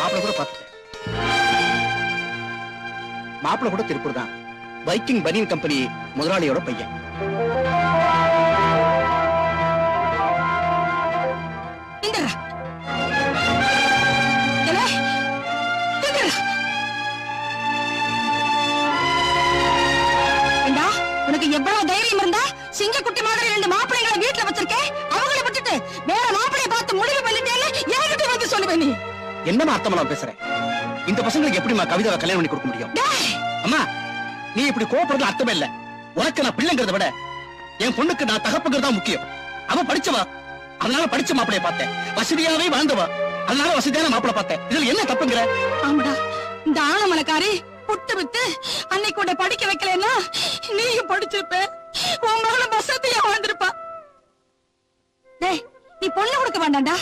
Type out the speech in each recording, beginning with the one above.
மாப்பிள கூட பார்த்துட்டேன். கூட திருப்பூர் தான். வைக்கிங் பனியன் கம்பெனி முதலாளியோட பையன். உனக்கு எவ்வளவு தைரியம் இருந்தா சிங்கக்குட்டி மாதிரி ரெண்டு மாப்பிள்ளைங்களை வீட்டுல வச்சிருக்கேன் என்னமா அர்த்தமெல்லாம் பேசுறேன் இந்த பசங்களுக்கு எப்படிமா கவிதாவை கல்யாணம் பண்ணி கொடுக்க முடியும்? அம்மா நீ இப்படி கோபப்படுறது அர்த்தமே இல்ல. உனக்கு நான் பிள்ளைங்கிறத விட என் பொண்ணுக்கு நான் தகப்புங்கிறது தான் முக்கியம். அவ படிச்சவா? அதனால படிச்ச மாப்பிளைய பார்த்தேன். வசதியாவே வாழ்ந்தவா? அதனால வசதியான மாப்பிளை பார்த்தேன். இதுல என்ன தப்புங்கிற? ஆமாடா இந்த ஆனமலைக்காரி புட்டு வித்து அன்னைக்கு உன்னை படிக்க வைக்கலன்னா நீயும் படிச்சிருப்ப. உன் வசதியா வாழ்ந்திருப்பா. டேய் நீ பொண்ணு கொடுக்க வேண்டாம்டா.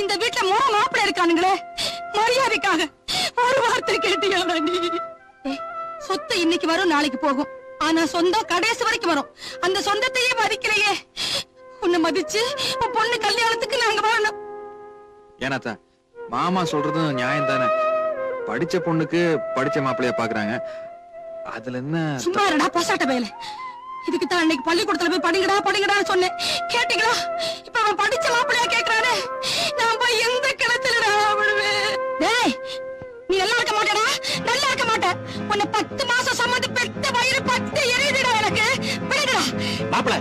இந்த வீட்டுல மூணு மாப்பிள்ளை இருக்கானுங்களே. மரியாதைக்காக ஒரு வார்த்தை கேட்டியாடா நீ சொத்து இன்னைக்கு வரும் நாளைக்கு போகும். ஆனா சொந்தம் கடைசி வரைக்கும் வரும். அந்த சொந்தத்தையே மதிக்கலையே. உன்னை மதிச்சு உன் பொண்ணு கல்யாணத்துக்கு நாங்க வரணும். ஏனாத்தா மாமா சொல்றதும் நியாயம் தானே படிச்ச பொண்ணுக்கு படிச்ச மாப்பிள்ளைய பாக்குறாங்க. அதுல என்ன சும்மா இருடா பசாட்ட வேலை. இதுக்கு தான் அன்னைக்கு பள்ளிக்கூடத்துல போய் படிங்கடா படிங்கடான்னு சொன்னேன். கேட்டீங்களா? இப்ப அவன் படிச்ச மாப்பிள்ளையா கேக்குறானே? நான் எந்த கிணத்துலடா விடுவேன் டேய் நீ நல்லா இருக்க மாட்டேடா. நல்லா இருக்க மாட்டேன். உன்னை பத்து மாசம் சம்மந்து பெத்த வயிறு பத்து எரியுதுடா எனக்கு. விடுடா. மாப்பிள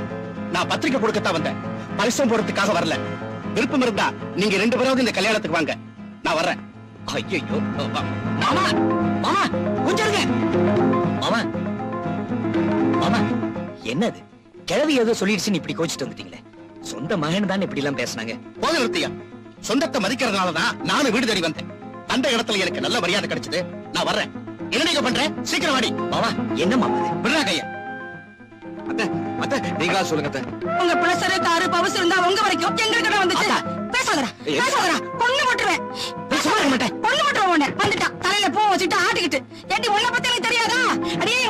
நான் பத்திரிக்கை கொடுக்கத்தான் வந்தேன். பரிசம் போடுறதுக்காக வரல. விருப்பம் இருந்தா நீங்க ரெண்டு பேராவது இந்த கல்யாணத்துக்கு வாங்க. நான் வர்றேன். ஐயோ மாமா மாமா கொஞ்சம் மாமா மாமா என்னது? கிழவி ஏதோ சொல்லிடுச்சுன்னு இப்படி கோச்சிட்டு வந்துட்டீங்களே. சொந்த மகன் தான் இப்படி எல்லாம் பேசுனாங்க. போத நிறுத்தியா. சொந்தத்தை மதிக்கிறதுனாலதான் நானும் வீடு தேடி வந்தேன். அந்த இடத்துல எனக்கு நல்ல மரியாதை கிடைச்சது. நான் வர்றேன். என்ன நீங்க பண்ற? சீக்கிரம் வாடி. மாமா என்ன மாமா? விடுறா கையா. அத்தை அத்தை நீங்களா சொல்லுங்க அத்தை. உங்க பிளசரு காரு பவசு இருந்தா உங்க வரைக்கும் எங்க கிட்ட வந்துச்சு? பேசாதடா பேசாதடா. பொண்ணு போட்டுருவேன் இருக்க மாட்டேன். பொண்ணு போட்டுருவேன் உன்னை. வந்துட்டான் தலையில பூ வச்சுட்டு ஆட்டிக்கிட்டு. ஏண்டி உன்னை பத்தி எனக்கு தெரியாதா? அடியே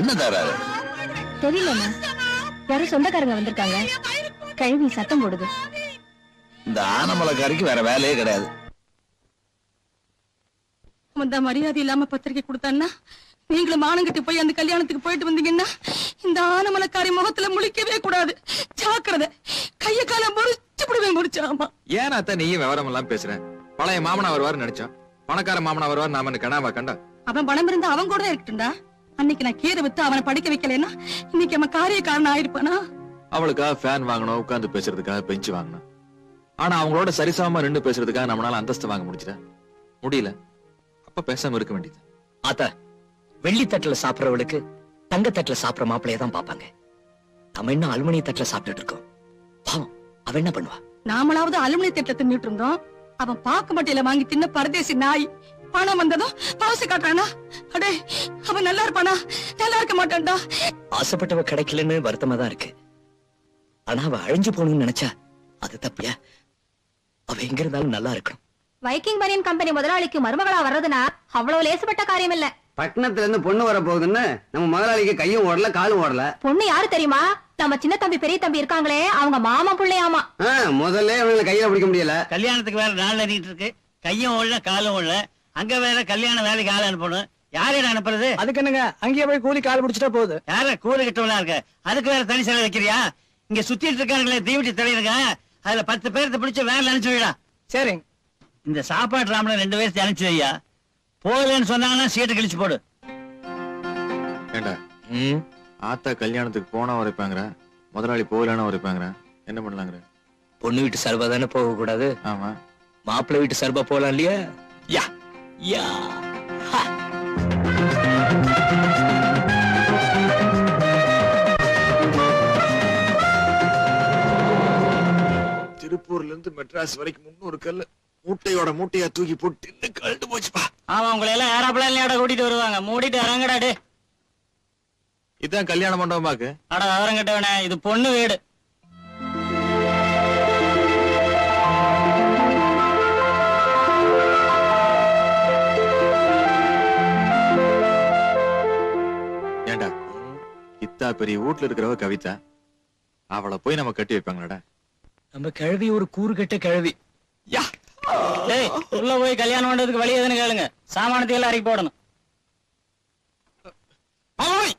என்ன தராரு தெரியலண்ணா யாரும் சொந்தக்காரங்க வந்திருக்காங்க. கழுவி சத்தம் போடுது. இந்த ஆனமலைக்காரிக்கு வேற வேலையே கிடையாது. அந்த மரியாதை இல்லாம பத்திரிக்கை கொடுத்தான்னா நீங்களும் மானங்கிட்டு போய் அந்த கல்யாணத்துக்கு போயிட்டு வந்தீங்கன்னா இந்த ஆனமலக்காரி முகத்துல முழிக்கவே கூடாது. ஜாக்கிரதை. கைய கால முறிச்சு விடுவேன் முடிச்சாமா ஏன் அத்தை நீயும் விவரம் எல்லாம் பேசுற? பழைய மாமனா வருவாரு நினைச்சோம். பணக்கார மாமனா வருவார் நாம கனாவா கண்டா அவன் பணம் இருந்தா அவன் கூட இருக்கட்டும்டா. அன்னைக்கு நான் கீரை வித்து அவனை படிக்க வைக்கலைன்னா இன்னைக்கு அவன் காரிய காரணம் ஆயிருப்பானா? அவளுக்காக ஃபேன் வாங்கணும் உட்கார்ந்து பேசுறதுக்காக பெஞ்ச் வாங்கணும். ஆனா அவங்களோட சரிசமமா நின்னு பேசுறதுக்காக நம்மளால அந்தஸ்து வாங்க முடிஞ்சுதா? முடியல. அப்ப பேசாம இருக்க வேண்டியது. ஆத்தா வெள்ளி தட்டுல சாப்பிடுறவளுக்கு தங்க தட்டுல சாப்பிடுற மாப்பிளைய தான் பாப்பாங்க நம்ம என்ன அலுமினிய தட்டுல சாப்பிட்டுட்டு இருக்கோம். பாவம் அவ என்ன பண்ணுவா? நாமளாவது அலுமினிய திட்ட தின்னுட்டு இருந்தோம். அவன் பாக்கு மட்டையில வாங்கி தின்ன பரதேசி நாய் பணம் வந்ததும் பவுசு காட்டுறானா? அடே அவன் நல்லா இருப்பானா? நல்லா இருக்க மாட்டான்டா. ஆசைப்பட்டவ கிடைக்கலன்னு வருத்தமா தான் இருக்கு. ஆனா அவ அழிஞ்சு போகணும்னு நினைச்சா அது தப்பியா அவ எங்க இருந்தாலும் நல்லா இருக்கணும். வைக்கிங் பனியன் கம்பெனி முதலாளிக்கு மருமகளா வர்றதுனா அவ்வளவு லேசுப்பட்ட காரியம் இல்ல பட்டணத்துல இருந்து பொண்ணு வர போகுதுன்னு நம்ம முதலாளிக்கு கையும் ஓடல காலும் ஓடல. பொண்ணு யாரு தெரியுமா? நம்ம சின்ன தம்பி பெரிய தம்பி இருக்காங்களே அவங்க மாமா பிள்ளையாமா. முதல்ல கையில பிடிக்க முடியல. கல்யாணத்துக்கு வேற நாள் அறிட்டு இருக்கு. கையும் ஓடல காலும் ஓடல. அங்க வேற கல்யாண வேலைக்கு ஆள் அனுப்பணும். யாரையும் அனுப்புறது? அதுக்கு என்னங்க? அங்கேயே போய் கூலி கால் பிடிச்சிட்டா போகுது யார கூறு கிட்டவளா இருக்க? அதுக்கு வேற தனி செலவு வைக்கிறியா? இங்க சுத்திட்டு இருக்காங்களே தீவட்டி தலைவருங்க அதுல பத்து பேர்த்த பிடிச்சு வேலை அனுப்பிச்சு வைடா. சரிங்க. இந்த சாப்பாட்டு ராமனை ரெண்டு பேர்த்து அனுப்பிச்சு வையா? போகலன்னு சொன்னாங்கன்னா சீட்டை கழிச்சு போடு. ஏண்டா? ம், ஆத்தா கல்யாணத்துக்கு போனா உரைப்பாங்கிற முதலாளி போகலன்னா உரைப்பாங்கிற என்ன பண்ணலாங்கிற? பொண்ணு வீட்டு சர்பா தானே போக கூடாது ஆமா. மாப்பிள்ளை வீட்டு சர்பா போலாம் இல்லையா? யா! யா. திருப்பூர்ல இருந்து மெட்ராஸ் வரைக்கும் முன்னூறு கல்லு. மூட்டையோட மூட்டையா தூக்கி போட்டு இன்னும் கழண்டு போச்சுப்பா. ஆமா உங்களை எல்லாம் ஏரோப்ளேன் இல்லையாட கூட்டிட்டு வருவாங்க. மூடிட்டு இறங்கடாடு இதான் கல்யாண மண்டபமாக்கு. அட விவரம் கட்டவனே இது பொண்ணு வீடு. பெரிய வீட்ல இருக்கிறவ கவிதா. அவளை போய் நம்ம கட்டி வைப்பாங்களடா. நம்ம கிழவி ஒரு கூறு கெட்ட கிழவி. டேய் உள்ள போய் கல்யாணம் பண்றதுக்கு வழி எதுன்னு கேளுங்க. சாமானத்தை எல்லாம் இறக்கி போடணும். மாமாய்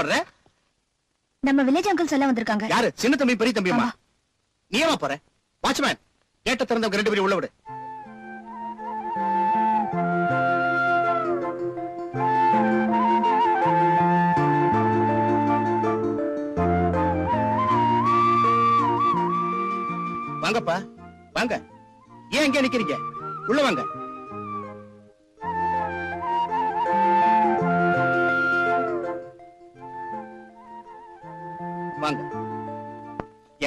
ஓடுற? நம்ம வில்லேஜ் அங்கிள் சொல்ல வந்திருக்காங்க. யாரு? சின்ன தம்பி பெரிய தம்பியம்மா ஆமா. நீ ஏமா போற? வாட்ச்மேன் கேட்ட திறந்தவங்க ரெண்டு பேரும் உள்ள விடு. வாங்கப்பா வாங்க. ஏன் இங்க நிக்கிறீங்க? உள்ள வாங்க.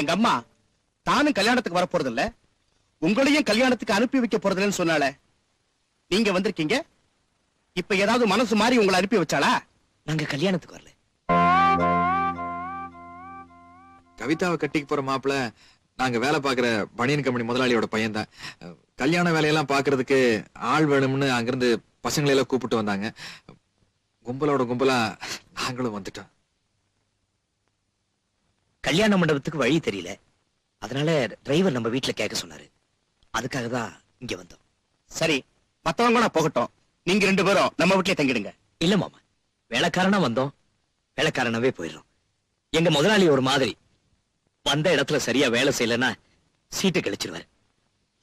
எங்க அம்மா தானும் கல்யாணத்துக்கு வர போறது இல்ல உங்களையும் கல்யாணத்துக்கு அனுப்பி வைக்க போறதில்லன்னு சொன்னால நீங்க வந்திருக்கீங்க. இப்ப ஏதாவது மனசு மாறி உங்களை அனுப்பி வச்சாளா? நாங்க கல்யாணத்துக்கு வரல. கவிதாவை கட்டிக்கு போற மாப்பிள நாங்க வேலை பாக்குற பனியன் கம்பெனி முதலாளியோட பையன்தான். அஹ், கல்யாண வேலையெல்லாம் பாக்குறதுக்கு ஆள் வேணும்னு அங்கிருந்து பசங்களை எல்லாம் கூப்பிட்டு வந்தாங்க. கும்பலோட கும்பலா நாங்களும் வந்துட்டோம். கல்யாண மண்டபத்துக்கு வழி தெரியல. அதனால டிரைவர் நம்ம வீட்ல கேட்க சொன்னாரு. அதுக்காக தான் இங்க வந்தோம். சரி மத்தவங்க நான் போகட்டும். நீங்க ரெண்டு பேரும் நம்ம வீட்லயே தங்கிடுங்க. இல்ல மாமா வேலைக்காரனா வந்தோம். வேலைக்காரனாவே போயிடுறோம். எங்க முதலாளி ஒரு மாதிரி. வந்த இடத்துல சரியா வேலை செய்யலன்னா சீட்டு கழிச்சிருவாரு.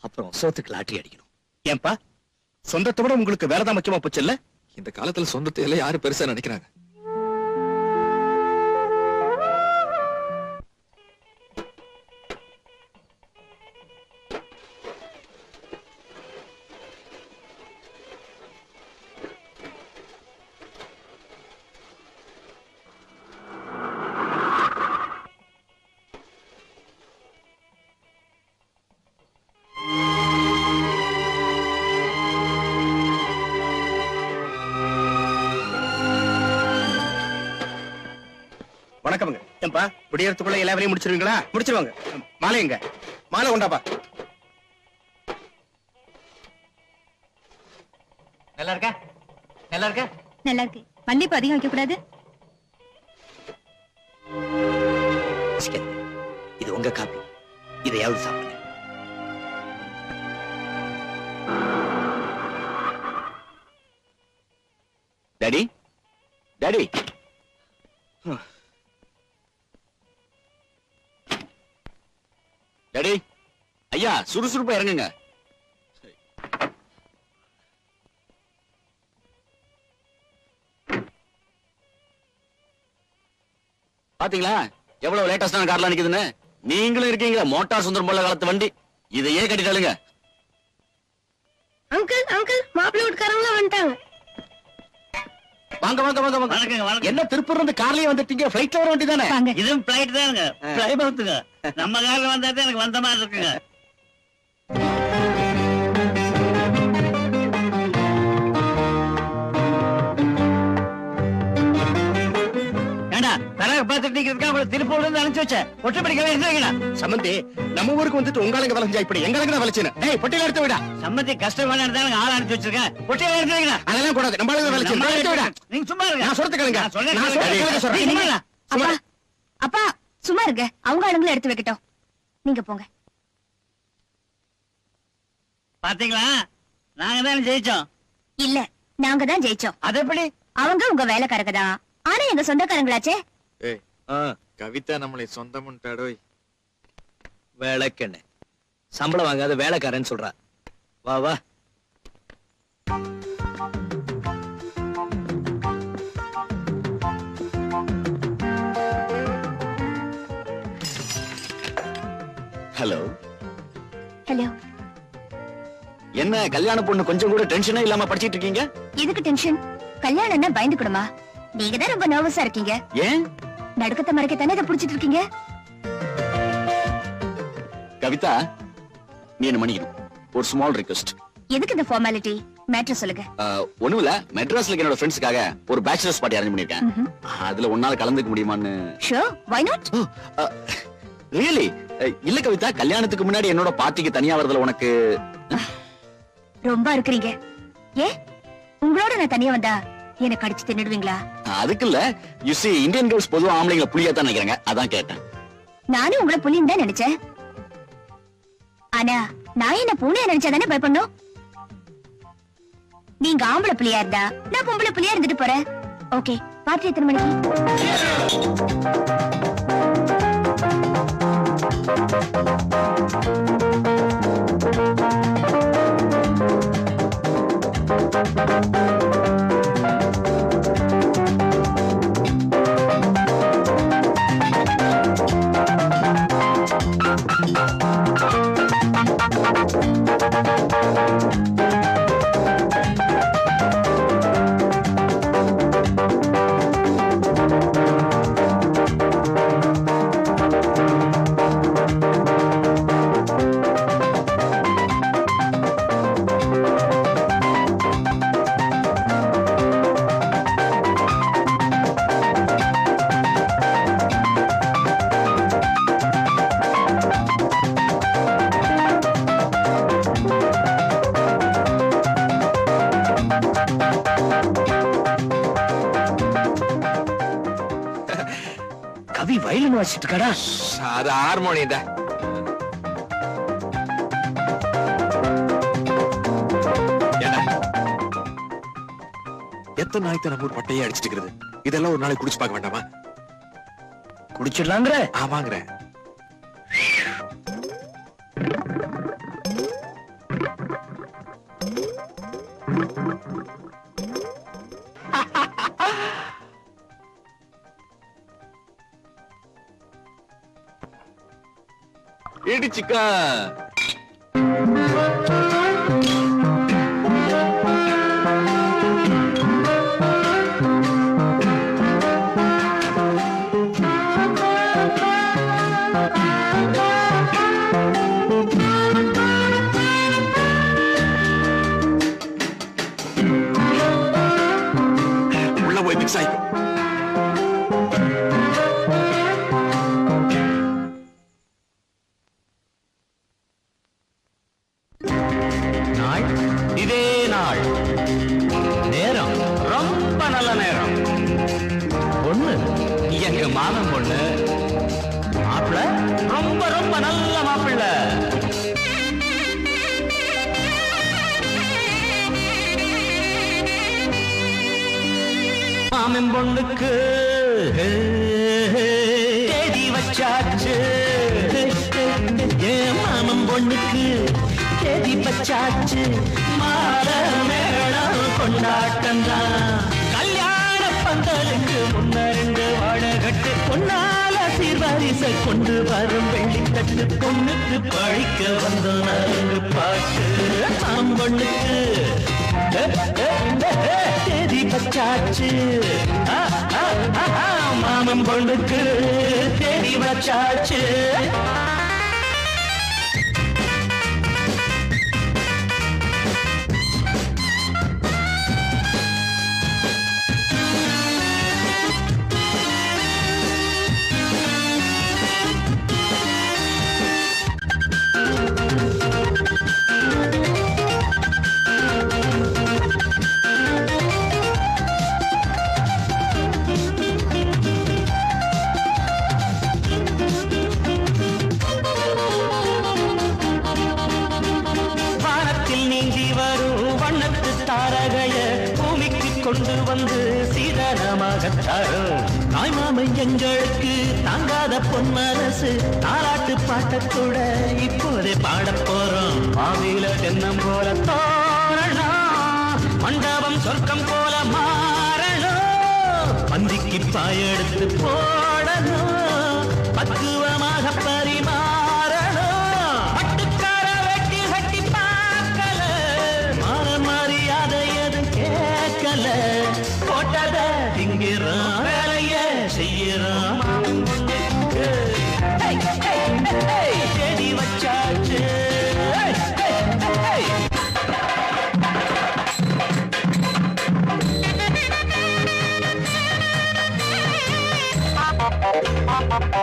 அப்புறம் சோத்துக்கு லாட்டரி அடிக்கணும். ஏன்பா? சொந்தத்தை விட உங்களுக்கு வேறதான் முக்கியமா போச்சு இல்ல? இந்த காலத்துல சொந்தத்தை எல்லாம் யாரு பெருசா நினைக்கிறாங்க? விடியறதுக்குள்ள எல்லா வேலையும் முடிச்சிருவீங்களா? முடிச்சிருவாங்க. மாலை எங்க? மாலை கொண்டாப்பா. நல்லா இருக்கா? நல்லா இருக்கா? நல்லா இருக்கு. மன்னிப்பு அதிகம் வைக்க கூடாது. இது உங்க காப்பி. இதையாவது சாப்பிடுங்க. டாடி டாடி சுறுசுறுப்பா இறங்குங்க. பாத்தீங்களா? எவ்வளவு லேட்டஸ்டான கார்லாம் நிக்குதுன்னு? நீங்களும் இருக்கீங்க மோட்டார் சுந்தரம் போல காலத்து வண்டி. இதையே கட்டிட்டாளுங்க அங்கிள் அங்கிள் மாப்பிள்ளை வீட்டுக்காரங்களும் வந்துட்டாங்க. வாங்க வாங்க வாங்க வாங்க. வணக்கங்க வணக்கம் என்ன திருப்பூர் இருந்து கார்லயே வந்துட்டீங்க? ஃபிளைட்ல வர வேண்டியதானே இதுவும் பிளைட் தானுங்க. நம்ம கார்ல வந்தா தான் எனக்கு வந்த மாதிரி இருக்குங்க. தரக பார்த்துட்டு நிக்கிறதுக்கு அவளை திருப்பூர்ல இருந்து அனுப்பிச்சு வச்ச ஒற்றப்படிக்கவே இருந்தீங்களா சம்பந்தி நம்ம ஊருக்கு வந்துட்டு உங்க வளைஞ்சா இப்படி? எங்க தான் வளைச்சுன்னு? ஏய் பொட்டியில எடுத்து விடா. சம்மந்தி கஷ்டமான இருந்தாலும் ஆள் அனுப்பிச்சு வச்சிருக்கேன். ஒட்டியில இருந்தீங்களா அதெல்லாம் கூடாது. நம்ம ஆளுங்க வளைச்சு. எடுத்து விடா. நீங்க சும்மா இருங்க. நான் சொல்றது கேளுங்க. நான் சொல்றது சொல்றேன். அப்பா அப்பா சும்மா இருங்க. அவங்க ஆளுங்களை எடுத்து வைக்கட்டும். நீங்க போங்க. பாத்தீங்களா? நாங்க தான் ஜெயிச்சோம்? இல்ல நாங்க தான் ஜெயிச்சோம். அது எப்படி அவங்க உங்க வேலைக்காரங்க தான். ஆனா எங்க சொந்தக்காரங்களாச்சே? கவிதா நம்மளை சொந்தமுன்ட்டாடோய் வேலைக்கண்ணு சம்பளம் வாங்காத வேலைக்காரன்னு சொல்றா. வா வா. ஹலோ. ஹலோ. என்ன கல்யாண பொண்ணு கொஞ்சம் கூட டென்ஷனே இல்லாம படிச்சிட்டு இருக்கீங்க? எதுக்கு டென்ஷன் கல்யாணம்னா பயந்துக்கணுமா நீங்க தான் ரொம்ப நர்வஸா இருக்கீங்க. ஏன்? நடுக்கத்தை மறைக்க தானே இதை புடிச்சிட்டு இருக்கீங்க? கவிதா நீ என்ன மன்னிக்கணும். ஒரு ஸ்மால் ரிக்வெஸ்ட் எதுக்கு இந்த ஃபார்மாலிட்டி மேட்ரு சொல்லுங்க. ஒண்ணும் இல்ல மெட்ராஸ்ல என்னோட ஃப்ரெண்ட்ஸ்க்காக ஒரு பேச்சுலர்ஸ் பார்ட்டி அரேஞ்ச் பண்ணிருக்கேன் அதுல உன்னால கலந்துக்க முடியுமான்னு. ஷோ வை நாட் ரியலி இல்ல கவிதா கல்யாணத்துக்கு முன்னாடி என்னோட பார்ட்டிக்கு தனியா வரதுல உனக்கு. ரொம்ப இருக்கிறீங்க ஏ உங்களோட நான் தனியா வந்தா எனக்கு அடிச்சு தின்னுடுவீங்களா? அதுக்கு இல்ல யூ see இந்தியன் கேர்ள்ஸ் பொதுவா ஆம்பளைங்களை புளியா தான் நினைக்கிறாங்க. அதான் கேட்டேன். நானும் உங்களை புள்ளின்னு தான் நினைச்சேன். ஆனா நான் என்ன பூனையா நினைச்சா தானே பயப்படணும்? நீங்க ஆம்பளை புள்ளியா இருந்தா நான் பொம்பளை புள்ளியா இருந்துட்டு போறேன். ஓகே பார்ட்டி எத்தனை மணிக்கு? வாசிட்டு இருக்காடா அது ஹார்மோனியம் தான்? எத்தனை நாளைக்கு நம்ம பட்டையே அடிச்சிட்டு இதெல்லாம் ஒரு நாளைக்கு குடிச்சு பார்க்க வேண்டாமா? குடிச்சிடலாங்கிற? ஆமாங்கிறேன் పిచ్చుక மாமன் பொண்ணுக்கு. தேதி வச்சாச்சு. ஏன் மாமன் பொண்ணுக்கு தேதி வச்சாச்சு. மாற மேளம் கொண்டாட்டம் தான். கல்யாண பந்தலுக்கு முன்னறிந்து வாழகட்டு. பொன்னால சீர்வரிச கொண்டு வரும் வெள்ளித்தட்டு. பொண்ணுக்கு பழிக்க வந்த நரங்கு பாட்டு. மாமன் தேதி வச்சாச்சு. ஆ, மாமன் பொண்ணுக்கு தேதி வச்சாச்சு. தாலாட்டு பாட்டக்கூட இப்போதே பாட போறோம். மாவில தென்னம் போல தோரணம் மண்டபம் சொர்க்கம் போல மாறணும். பந்திக்கு பாயெடுத்து போடணும். பத்து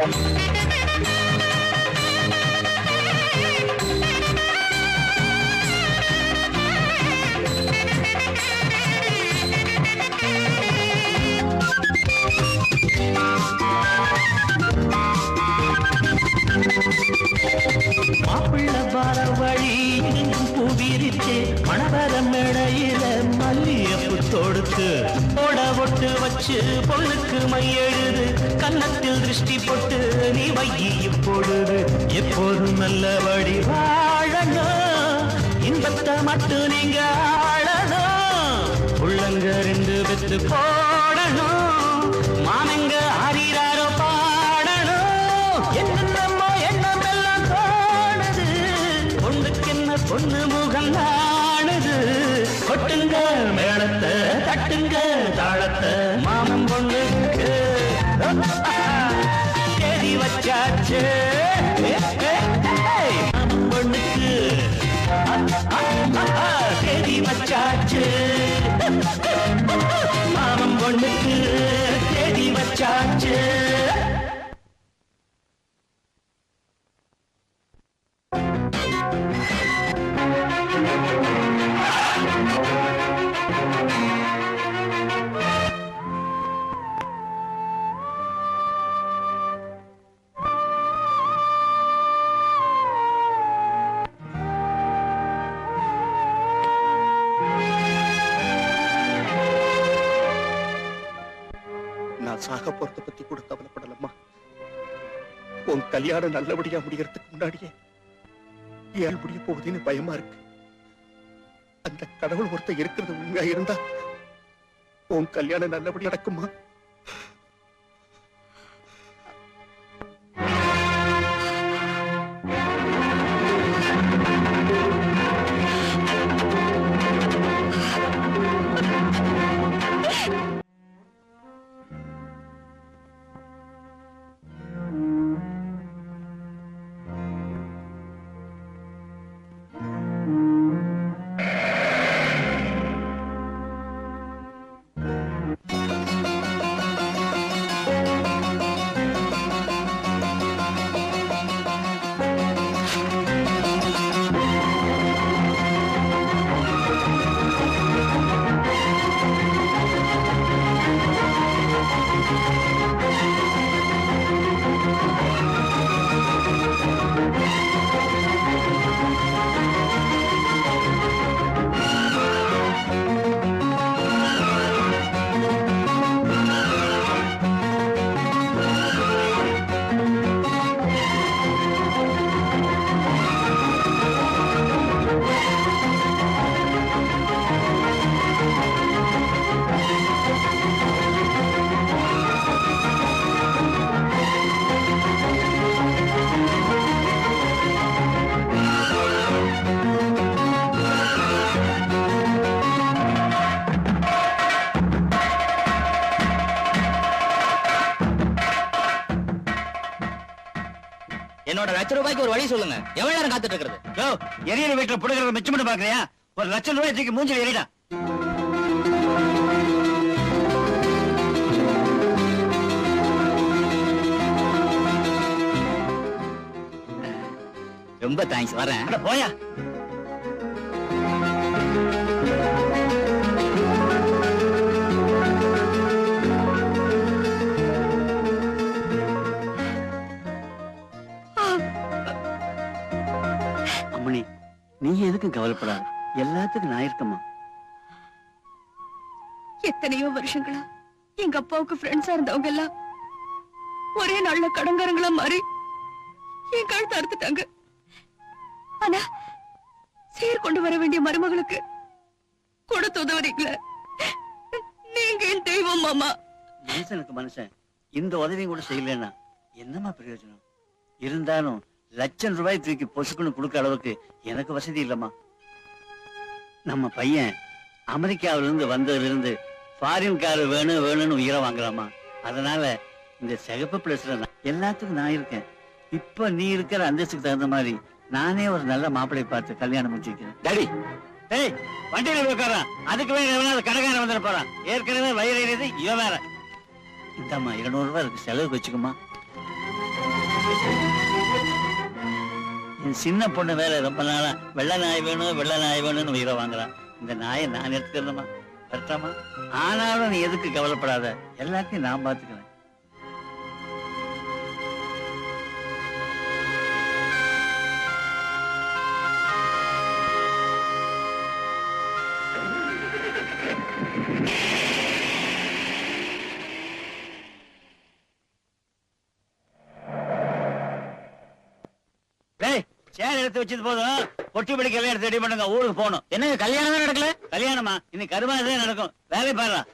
Música பூவிரிச்சு மணவர மேடையில மல்லியப்பு தொடுத்து போட ஒட்டு வச்சு பொண்ணுக்கு மையெழுது கன்னத்தில் திருஷ்டி போட்டு நீ வையும் இப்பொழுது எப்போதும் நல்லபடி வாழணும் இன்பத்தை மட்டும் நீங்க ஆளணும். உள்ளங்க ரெண்டு வெத்து போடணும் மானங்க ஆறிறாரோ வச்சாச்சு கல்யாணம் நல்லபடியா முடியறதுக்கு முன்னாடியே ஏன் முடிய போகுதுன்னு பயமா இருக்கு. அந்த கடவுள் ஒருத்தர் இருக்கிறது உண்மையா இருந்தா உன் கல்யாணம் நல்லபடியா நடக்குமா? என்னோட லட்ச ரூபாய்க்கு ஒரு வழி சொல்லுங்க. எவ்வளவு நேரம் காத்துட்டு இருக்கிறது யோ எரியற வீட்டுல புடுகிறத மிச்சம் பண்ண பாக்குறியா? ஒரு லட்சம் ரூபாய் தூக்கி மூஞ்சில எறிடா. ரொம்ப தேங்க்ஸ் வரேன். போயா. நீ எதுக்கும் கவலைப்படாத. எல்லாத்துக்கும் நான் இருக்கம்மா. எத்தனையோ வருஷங்களா எங்க அப்பாவுக்கு ஃப்ரெண்ட்ஸா இருந்தவங்க எல்லாம் ஒரே நாள்ல கடங்காரங்களா மாறி என் கழுத்து அறுத்துட்டாங்க ஆனா சீர் கொண்டு வர வேண்டிய மருமகளுக்கு கொடுத்து உதவுறீங்களே நீங்க என் தெய்வம் மாமா. மனுஷனுக்கு மனுஷன். இந்த உதவியும் கூட செய்யலன்னா என்னம்மா பிரயோஜனம்? இருந்தாலும் லட்சம் ரூபாய் தூக்கி பொசுக்குன்னு கொடுக்க அளவுக்கு எனக்கு வசதி இல்லம்மா. நம்ம பையன் அமெரிக்காவில இருந்து வந்ததுல இருந்து ஃபாரின் கார் வேணும் வேணும்னு உயிரை வாங்குறாமா அதனால இந்த சிகப்பு பிளஸ்ல எல்லாத்துக்கும் நான் இருக்கேன். இப்ப நீ இருக்கிற அந்தஸ்துக்கு தகுந்த மாதிரி நானே ஒரு நல்ல மாப்பிளை பார்த்து கல்யாணம் முடிச்சு வைக்கிறேன். டாடி டேய் வண்டியில உட்காரான் அதுக்கு எவனாவது கடைக்காரன் வந்துட போறான். ஏற்கனவே வயிறு இவன் வேற. இந்தாம்மா இருநூறு ரூபாய் இருக்கு. செலவுக்கு வச்சுக்கோமா சின்ன பொண்ணு வேற ரொம்ப நாளா வெள்ளை நாய் வேணும் வெள்ளை நாய் வேணும்னு உயிரை வாங்குறான். இந்த நாயை நான் எடுத்துக்கிறதுமா கரெக்டாமா ஆனாலும் நீ எதுக்கு கவலைப்படாத? எல்லாத்தையும் நான் பார்த்துக்கிறேன். எடுத்து வச்சது போதும். பொட்டி படி எடுத்து ரெடி பண்ணுங்க. ஊருக்கு போகணும். என்னங்க கல்யாணம் நடக்கல? கல்யாணமா? இன்னைக்கு கருமாதான் நடக்கும். வேலை பாருடா.